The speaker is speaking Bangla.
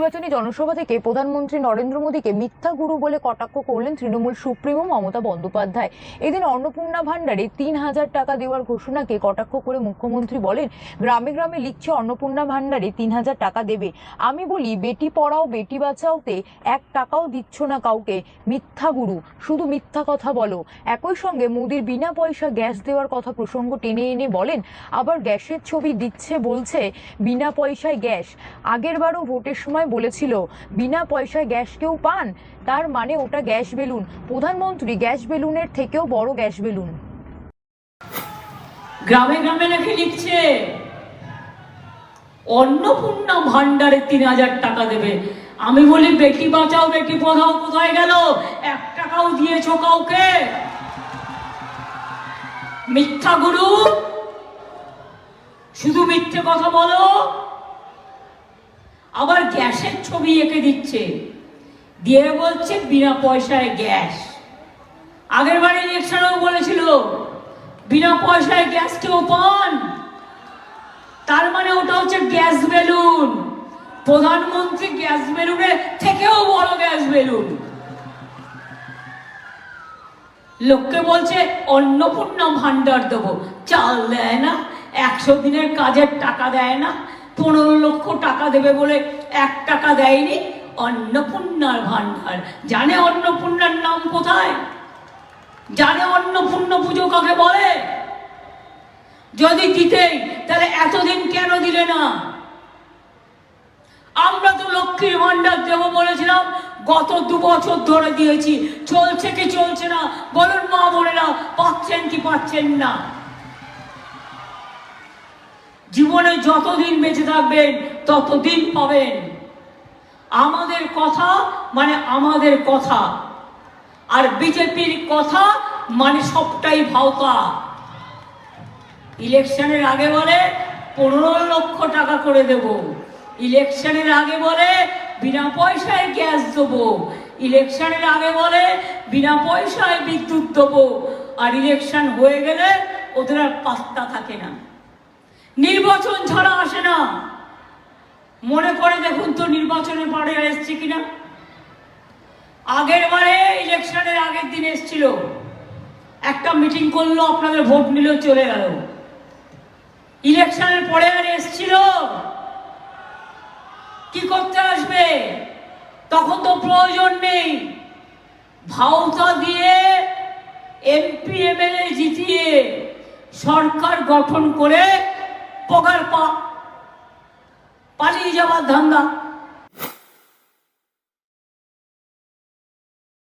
নির্বাচনী জনসভা থেকে প্রধানমন্ত্রী নরেন্দ্র মোদীকে মিথ্যা গুরু বলে কটাক্ষ করলেন তৃণমূল সুপ্রিমো মমতা বন্দ্যোপাধ্যায়। এদিন অন্নপূর্ণা ভান্ডারে তিন হাজার টাকা দেওয়ার ঘোষণাকে কটাক্ষ করে মুখ্যমন্ত্রী বলেন, গ্রামে গ্রামে লিখছে অন্নপূর্ণা ভান্ডারে তিন হাজার টাকা দেবে। আমি বলি, বেটি পড়াও, বেটি বাঁচাওতে এক টাকাও দিচ্ছ না কাউকে। মিথ্যা গুরু, শুধু মিথ্যা কথা বলো। একই সঙ্গে মোদির বিনা পয়সা গ্যাস দেওয়ার কথা প্রসঙ্গ টেনে এনে বলেন, আবার গ্যাসের ছবি দিচ্ছে বলছে, বিনা পয়সায় গ্যাস। আগেরবারও ভোটের সময় বলেছিল, বিনা পয়সায় গ্যাস কেউ পান? তার মানে ওটা গ্যাস বেলুন। প্রধানমন্ত্রী, গ্যাস বেলুনের থেকেও বড় গ্যাস বেলুন। গ্রামে গ্রামে নাকি লিখছে, অন্নপূর্ণা ভান্ডারে তিন হাজার টাকা দেবে। আমি বলি, বেটি বাঁচাও, বেটি পড়াও, কোথায় গেল? এক টাকাও দিয়েছ কাউকে? মিথ্যা গুরু, শুধু মিথ্যে কথা বলো। আবার গ্যাসের ছবি এঁকে দিচ্ছে। দিয়ে বলছে বিনা পয়সায় গ্যাস। আগের বার ইলেকশনেও বলেছিল, বিনা পয়সায় গ্যাস কেউ পান? তার মানে ওটা হচ্ছে গ্যাস বেলুন। প্রধানমন্ত্রী গ্যাস বেলুনের থেকেও বড় গ্যাস বেলুন। লোককে বলছে, অন্নপূর্ণা ভান্ডার দেবো। চাল দেয় না, একশো দিনের কাজের টাকা দেয় না পনেরো লক্ষ টাকা দেবে বলে এক টাকা দেয়নি অন্নপূর্ণার ভান্ডার জানে অন্নপূর্ণার নাম কোথায়? জানে অন্নপূর্ণ পুজো কাকে বলে? যদি দিতেই, তাহলে এতদিন কেন দিলে না? আমরা তো লক্ষ্মীর ভান্ডার দেবো বলেছিলাম, গত দু বছর ধরে দিয়েছি। চলছে কি চলছে না? বলুন মা বোনেরা, পাচ্ছেন কি পাচ্ছেন না? জীবনে যতদিন বেঁচে থাকবেন, ততদিন পাবেন। আমাদের কথা মানে আমাদের কথা। আর বিজেপির কথা মানে সবটাই ভাওতা। ইলেকশনের আগে বলে পনেরো লক্ষ টাকা করে দেব। ইলেকশনের আগে বলে বিনা পয়সায় গ্যাস দেবো। ইলেকশনের আগে বলে বিনা পয়সায় বিদ্যুৎ দেবো। আর ইলেকশন হয়ে গেলে ওদের আর পাত্তা থাকে না। নির্বাচন ছাড়া আসে না। মনে করে দেখুন তো নির্বাচনের পরে এসছে কিনা। আগের বারে ইলেকশনের আগের দিন এসছিল। একটা মিটিং করল, আপনাদের ভোট নিল, চলে গেল। ইলেকশনের পরে আর এসছিল। কি করতে আসবে? তখন তো প্রয়োজন নেই। ভাওতা দিয়ে এমপি, এমএলএ জিতিয়ে সরকার গঠন করে পগার পা পালিয়ে যাওয়ার ধান্দা